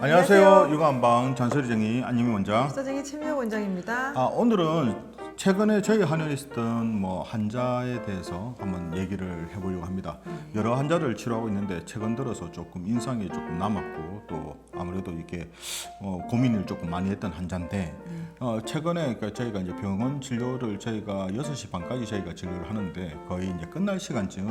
안녕하세요. 육아한방 잔소리쟁이 안유미 원장. 사장의 최미호 원장입니다. 아, 오늘은 최근에 저희 한의원에 있었던 뭐 환자에 대해서 한번 얘기를 해보려고 합니다. 여러 환자를 치료하고 있는데 최근 들어서 조금 인상이 조금 남았고 또 아무래도 이게 어, 고민을 조금 많이 했던 환자인데 어, 최근에 그러니까 저희가 이제 병원 진료를 저희가 6시 반까지 저희가 진료를 하는데 거의 이제 끝날 시간쯤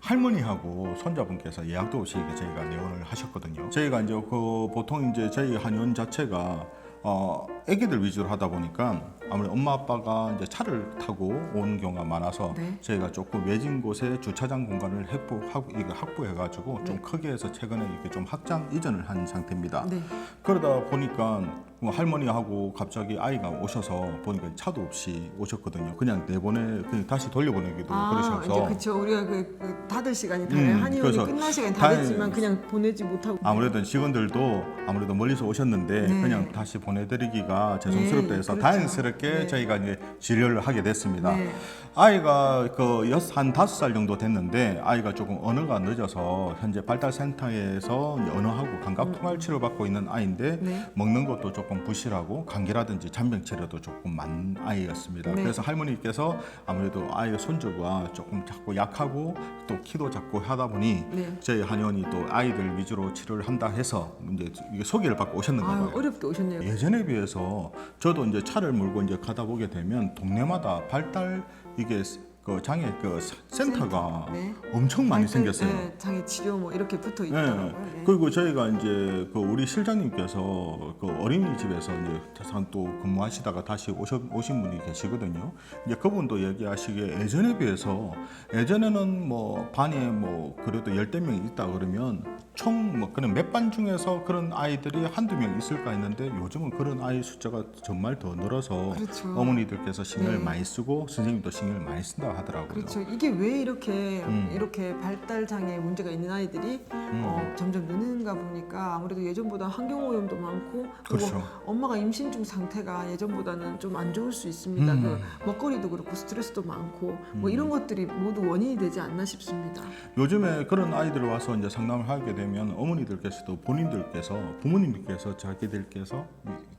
할머니하고 손자분께서 예약도 없이 저희가 내원을 하셨거든요. 저희가 이제 그 보통 이제 저희 한의원 자체가 어, 애기들 위주로 하다 보니까 아무래도 엄마 아빠가 이제 차를 타고 오는 경우가 많아서 네. 저희가 조금 외진 곳에 주차장 공간을 확보하고 이거 확보해 가지고 좀 크게 해서 최근에 이렇게 좀 확장 이전을 한 상태입니다. 네. 그러다 보니까 뭐 할머니하고 갑자기 아이가 오셔서 보니까 차도 없이 오셨거든요. 그냥 내보내 그냥 다시 돌려보내기도 아, 그러셔서 이제 그렇죠. 우리가 그, 그 닫을 시간이 달라요. 음, 한의원이 그래서 끝날 시간이 다 다행- 됐지만 그냥 보내지 못하고. 아무래도 직원들도 아무래도 멀리서 오셨는데 네. 그냥 다시 보내드리기가 죄송스럽다 해서 그렇죠. 다행스럽게 네. 저희가 이제 진료를 하게 됐습니다. 네. 아이가 그 여섯 한 다섯 살 정도 됐는데 아이가 조금 언어가 늦어서 현재 발달센터에서 언어하고 감각 통할 치료 받고 있는 아이인데 음. 네. 먹는 것도 조금 부실하고 감기라든지 잔병 치료도 조금 많은 아이였습니다. 네. 그래서 할머니께서 아무래도 아이의 손주가 조금 작고 약하고 또 키도 작고 하다 보니 네. 저희 한의원이 또 아이들 위주로 치료를 한다 해서 이제 이게 소개를 받고 오셨는가 아유, 봐요. 어렵게 오셨네요. 예전에 비해서 저도 이제 차를 몰고 이제 가다 보게 되면 동네마다 발달 이게 그 장애 그 사- 센터가 네. 엄청 많이 발달- 생겼어요. 네, 장애 치료 뭐 이렇게 붙어 네. 있더라고요. 네. 그리고 저희가 이제 그 우리 실장님께서 그 어린이집에서 이제 잠깐 또 근무하시다가 다시 오셔, 오신 분이 계시거든요. 이제 그분도 얘기하시기에 예전에 비해서 예전에는 뭐 반에 뭐 그래도 열댓 명이 있다 그러면 총 뭐 그런 몇 반 중에서 그런 아이들이 한두 명 있을까 했는데 요즘은 그런 아이 숫자가 정말 더 늘어서 그렇죠. 어머니들께서 신경을 네. 많이 쓰고 선생님도 신경을 많이 쓴다고 하더라고요. 그렇죠. 이게 왜 이렇게 음. 이렇게 발달 장애 문제가 있는 아이들이 어, 점점 느는가 보니까 아무래도 예전보다 환경 오염도 많고 그렇죠. 엄마가 임신 중 상태가 예전보다는 좀 안 좋을 수 있습니다. 음. 그 먹거리도 그렇고 스트레스도 많고 뭐 이런 것들이 모두 원인이 되지 않나 싶습니다. 요즘에 그런 아이들 와서 이제 상담을 하게 되면 어머니들께서도 본인들께서 부모님들께서 자기들께서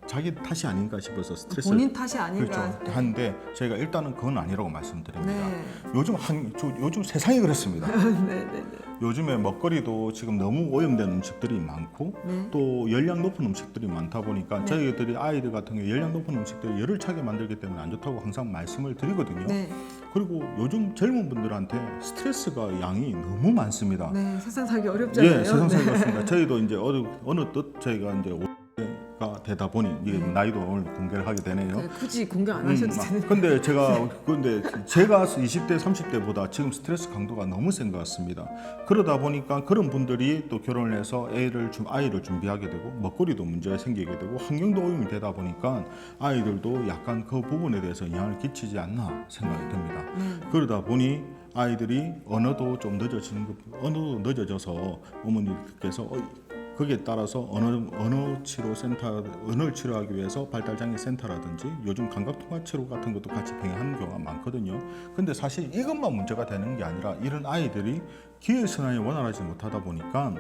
자기 탓이 아닌가 싶어서 스트레스 본인 탓이 아닌가. 그렇죠 하는데 저희가 일단은 그건 아니라고 말씀드립니다. 네. 요즘 한 저, 요즘 세상이 그렇습니다. 네, 네, 네. 요즘에 먹거리도 지금 너무 오염된 음식들이 많고 네. 또 열량 높은 음식들이 많다 보니까 저희들이 아이들 같은 경우 열량 높은 음식들이 열을 차게 만들기 때문에 안 좋다고 항상 말씀을 드리거든요. 네. 그리고 요즘 젊은 분들한테 스트레스가 양이 너무 많습니다. 네, 세상 살기 어렵잖아요. 예, 세상 네. 살겠습니다. 저희도 이제 어느 어느 뜻 저희가 이제 가 되다 보니 이게 네. 나이도 오늘 공개를 하게 되네요. 네, 굳이 공개 안 음, 하셔도 막- 되는. 근데 제가 근데 제가 20대 30대보다 지금 스트레스 강도가 너무 센 것 같습니다. 그러다 보니까 그런 분들이 또 결혼을 해서 애를 좀 아이를 준비하게 되고 먹거리도 문제가 생기게 되고 환경도 오염이 되다 보니까 아이들도 약간 그 부분에 대해서 영향을 끼치지 않나 생각이 듭니다. 네. 그러다 보니 아이들이 언어도 좀 늦어지는 것, 언어도 늦어져서 어머니께서 어, 거기에 따라서 언어 언어 치료 센터 언어를 치료하기 위해서 발달장애 센터라든지 요즘 감각 통화 치료 같은 것도 같이 병행하는 경우가 많거든요. 근데 사실 이것만 문제가 되는 게 아니라 이런 아이들이 기회 순환이 원활하지 못하다 보니까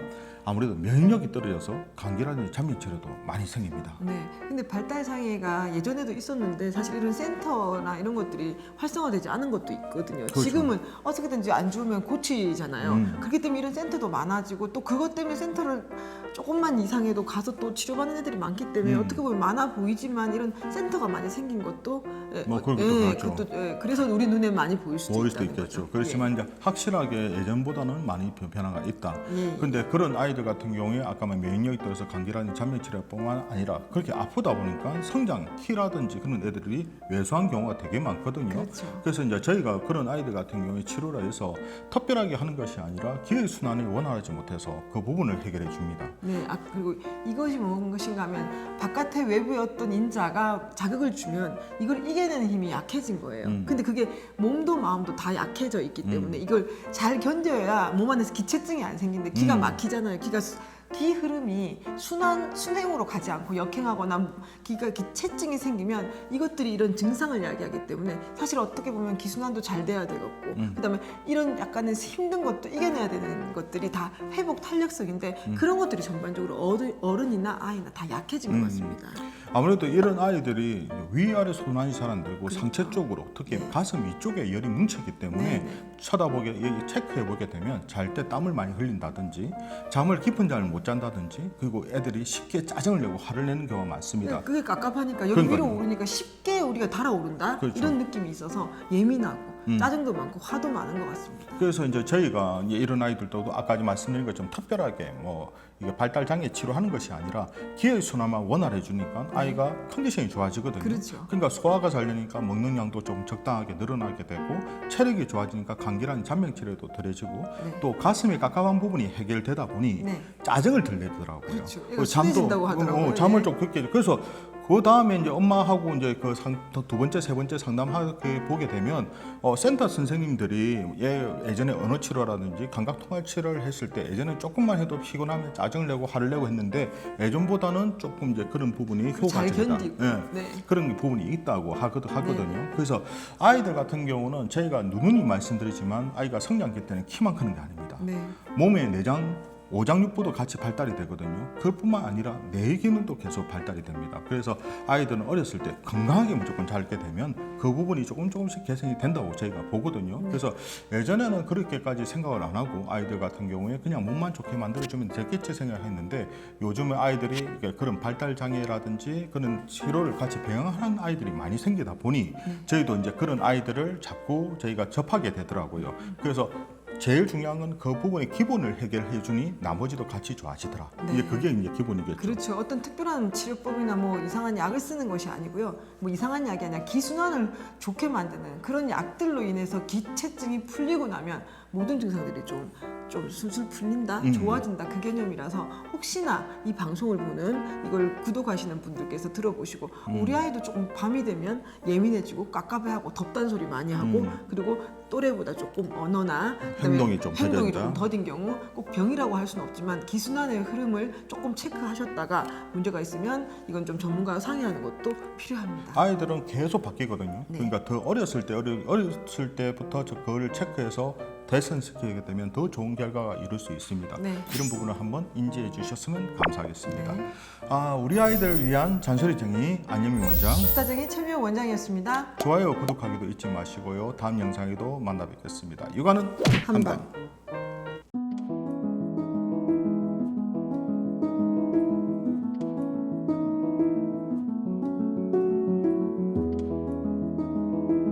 아무래도 면역력이 떨어져서 감기라든지 잠민체로도 많이 생깁니다. 네. 근데 발달 장애가 예전에도 있었는데 사실 이런 센터나 이런 것들이 활성화되지 않은 것도 있거든요. 그렇죠. 지금은 어떻게든지 안 좋으면 고치잖아요. 음. 그렇기 때문에 이런 센터도 많아지고 또 그것 때문에 센터를 조금만 이상해도 가서 또 치료받는 애들이 많기 때문에 음. 어떻게 보면 많아 보이지만 이런 센터가 많이 생긴 것도 예, 뭐 그런 것도 예, 그렇죠. 예, 그래서 우리 눈에 많이 보일 수도, 보일 수도 있겠죠. 거죠. 그렇지만 예. 이제 확실하게 예전보다는 치과는 많이 변화가 있다. 네. 그런데 그런 아이들 같은 경우에 아까 뭐 면역력이 떨어서 간결한 잔면치료뿐만 아니라 그렇게 아프다 보니까 성장 키라든지 그런 애들이 왜소한 경우가 되게 많거든요. 그렇죠. 그래서 이제 저희가 그런 아이들 같은 경우에 치료를 해서 특별하게 하는 것이 아니라 기회 순환을 원활하지 못해서 그 부분을 해결해 줍니다. 네, 아, 그리고 이것이 무슨 것인가 하면 바깥의 외부의 어떤 인자가 자극을 주면 이걸 이겨내는 힘이 약해진 거예요. 음. 근데 그게 몸도 마음도 다 약해져 있기 음. 때문에 음. 이걸 잘 견뎌야 몸 안에서 기체증이 안 생기는데 기가 음. 막히잖아요. 기가 수- 기 흐름이 순환 순행으로 가지 않고 역행하거나 기가 기 체증이 생기면 이것들이 이런 증상을 이야기하기 때문에 사실 어떻게 보면 기순환도 잘 돼야 되겠고 음. 그다음에 이런 약간의 힘든 것도 이겨내야 되는 것들이 다 회복 탄력성인데 음. 그런 것들이 전반적으로 어른, 어른이나 아이나 다 약해진 음. 것 같습니다. 아무래도 이런 아이들이 위아래 순환이 잘 안 되고. 상체 쪽으로 특히 네. 가슴 위쪽에 열이 뭉치기 때문에 네, 네. 쳐다보게 이- 체크해 보게 되면 잘 때 땀을 많이 흘린다든지 잠을 깊은 잠을 못 잔다든지 그리고 애들이 쉽게 짜증을 내고 화를 내는 경우가 많습니다. 네, 그게 깝깝하니까 여기 그러니까요. 위로 오르니까 쉽게 우리가 달아오른다 그렇죠. 이런 느낌이 있어서 예민하고 음. 짜증도 많고 화도 많은 것 같습니다. 그래서 이제 저희가 이제 이런 아이들도 아까 말씀드린 것처럼 특별하게 뭐 이게 발달 장애 치료하는 것이 아니라 기혈 순환만 원활해 주니까 아이가 컨디션이 좋아지거든요. 그렇죠. 러니까 소화가 잘 되니까 먹는 양도 좀 적당하게 늘어나게 되고 체력이 좋아지니까 감기랑 잔병 치료도 덜해지고 네. 또 가슴에 가까운 부분이 해결되다 보니 네. 짜증을 덜 내더라고요. 그렇죠. 순해진다고 하더라고요. 어, 잠을 네. 좀 그렇게 그래서 그 다음에 이제 엄마하고 이제 그 두 번째 세 번째 상담하게 보게 되면 어, 센터 선생님들이 예, 예전에 언어 치료라든지 감각 통할 치료를 했을 때 예전에 조금만 해도 피곤하면 짜증을 내고 화를 내고 했는데 예전보다는 조금 이제 그런 부분이 효과적이다. 견디고. 예. 네. 그런 부분이 있다고 하거든, 하거든요. 그래서 아이들 같은 경우는 저희가 누누이 말씀드리지만 아이가 성장기 때는 키만 크는 게 아닙니다. 네. 몸의 내장 오장육부도 같이 발달이 되거든요. 그뿐만 아니라 뇌 기능도 계속 발달이 됩니다. 그래서 아이들은 어렸을 때 건강하게 무조건 자라게 되면 그 부분이 조금 조금씩 개선이 된다고 저희가 보거든요. 그래서 예전에는 그렇게까지 생각을 안 하고 아이들 같은 경우에 그냥 몸만 좋게 만들어주면 되겠지 생각했는데 요즘에 아이들이 그런 발달 장애라든지 그런 치료를 같이 병행하는 아이들이 많이 생기다 보니 저희도 이제 그런 아이들을 자꾸 저희가 접하게 되더라고요. 그래서 제일 중요한 건 그 부분의 기본을 해결해 주니 나머지도 같이 좋아지더라. 네. 이게 그게 이제 기본이겠죠. 그렇죠. 어떤 특별한 치료법이나 뭐 이상한 약을 쓰는 것이 아니고요. 뭐 이상한 약이 아니라 기순환을 좋게 만드는 그런 약들로 인해서 기체증이 풀리고 나면 모든 증상들이 좀, 좀 술술 풀린다, 음. 좋아진다 그 개념이라서 혹시나 이 방송을 보는 이걸 구독하시는 분들께서 들어보시고 음. 우리 아이도 조금 밤이 되면 예민해지고 깝깝해하고 덥단 소리 많이 하고 음. 그리고 또래보다 조금 언어나 행동이 좀 행동이. 조금 더딘 경우 꼭 병이라고 할 수는 없지만 기순환의 흐름을 조금 체크하셨다가 문제가 있으면 이건 좀 전문가와 상의하는 것도 필요합니다. 아이들은 계속 바뀌거든요. 네. 그러니까 더 어렸을 때 어렸을 때부터 저 그거를 체크해서 대선시키게 되면 더 좋은 결과가 이룰 수 있습니다. 네. 이런 부분을 한번 인지해 주셨으면 감사하겠습니다. 네. 아, 우리 아이들 위한 잔소리쟁이 안현미 원장. 스타쟁이 최미호 원장이었습니다. 좋아요, 구독하기도 잊지 마시고요. 다음 영상에도 만나 뵙겠습니다. 육아는. 한방.